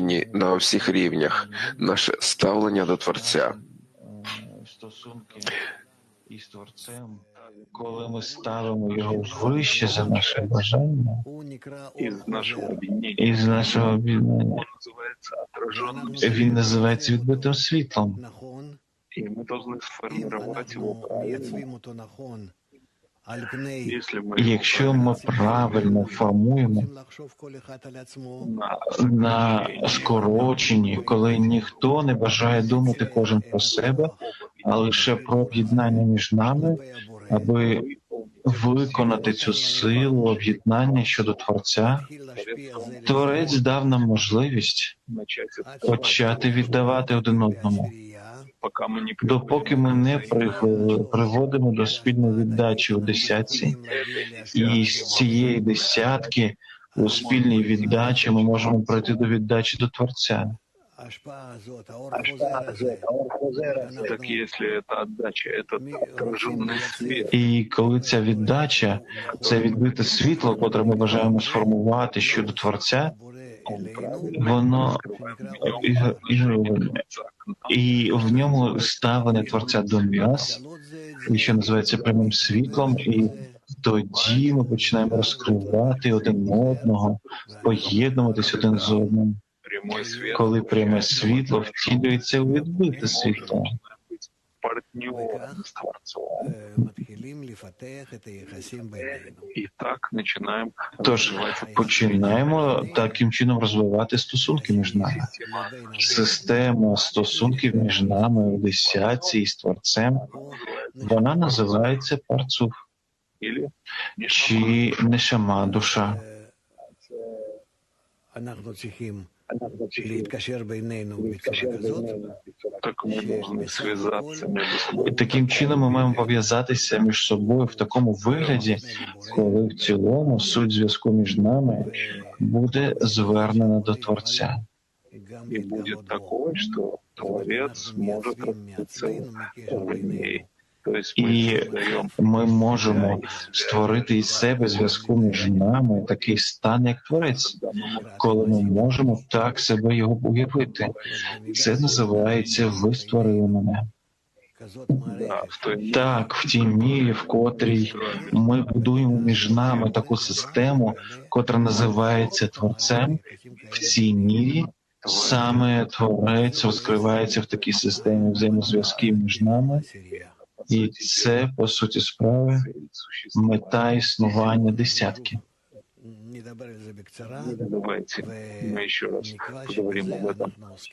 Ні, на всіх рівнях наше ставлення до Творця. е, стосунки із Творцем, коли ми ставимо його вище за наше бажання из нашего объединения. і з нашого об'єднання, Он называется отраженным він светом. називається відбитим світлом. И мы должны сформировать его правильно. Якщо ми правильно формуємо на скороченні, коли ніхто не бажає думати кожен про себе, а лише про об'єднання між нами, аби виконати цю силу об'єднання щодо Творця, Творець дав нам можливість почати віддавати один одному, допоки ми не при- приводимо до спільної віддачі у десятці, і з цієї десятки у спільній віддачі ми можемо прийти до віддачі до Творця. Так если это отдача, это отраженный свет, І коли ця віддача, це відбите світло, котре ми бажаємо сформувати щодо Творця, он правильно воно і, і, и і в ньому ставлення Творця до нас, і що називається прямим світлом, і тоді ми починаємо розкривати один одного, поєднуватись один з одним, прямой свет. коли пряме світло втілюється у відбите світло. Творцом. И так начинаем Тож починаємо таким чином розвивати стосунки між нами. Система стосунків між нами в десятці і з творцем вона називається парцуф или чи нешама душа. так мы должны связаться между І собой. таким чином ми маємо пов'язатися між собою в такому вигляді, коли в цілому суть зв'язку між нами буде звернена до творця. И будет такое, что Творец может раскрыться в ней. Создаем Ми можемо створити із себе зв'язку між нами такий стан, як творець, коли ми можемо так себе його уявити. Це називається ви створили мене. Так, в тій мірі, в котрій ми будуємо між нами таку систему, котра називається творцем, в цій мірі саме творець розкривається в такій системі взаємозв'язків між нами, і це по суті справи мета існування десятки. Давайте ми ще раз поговоримо об этом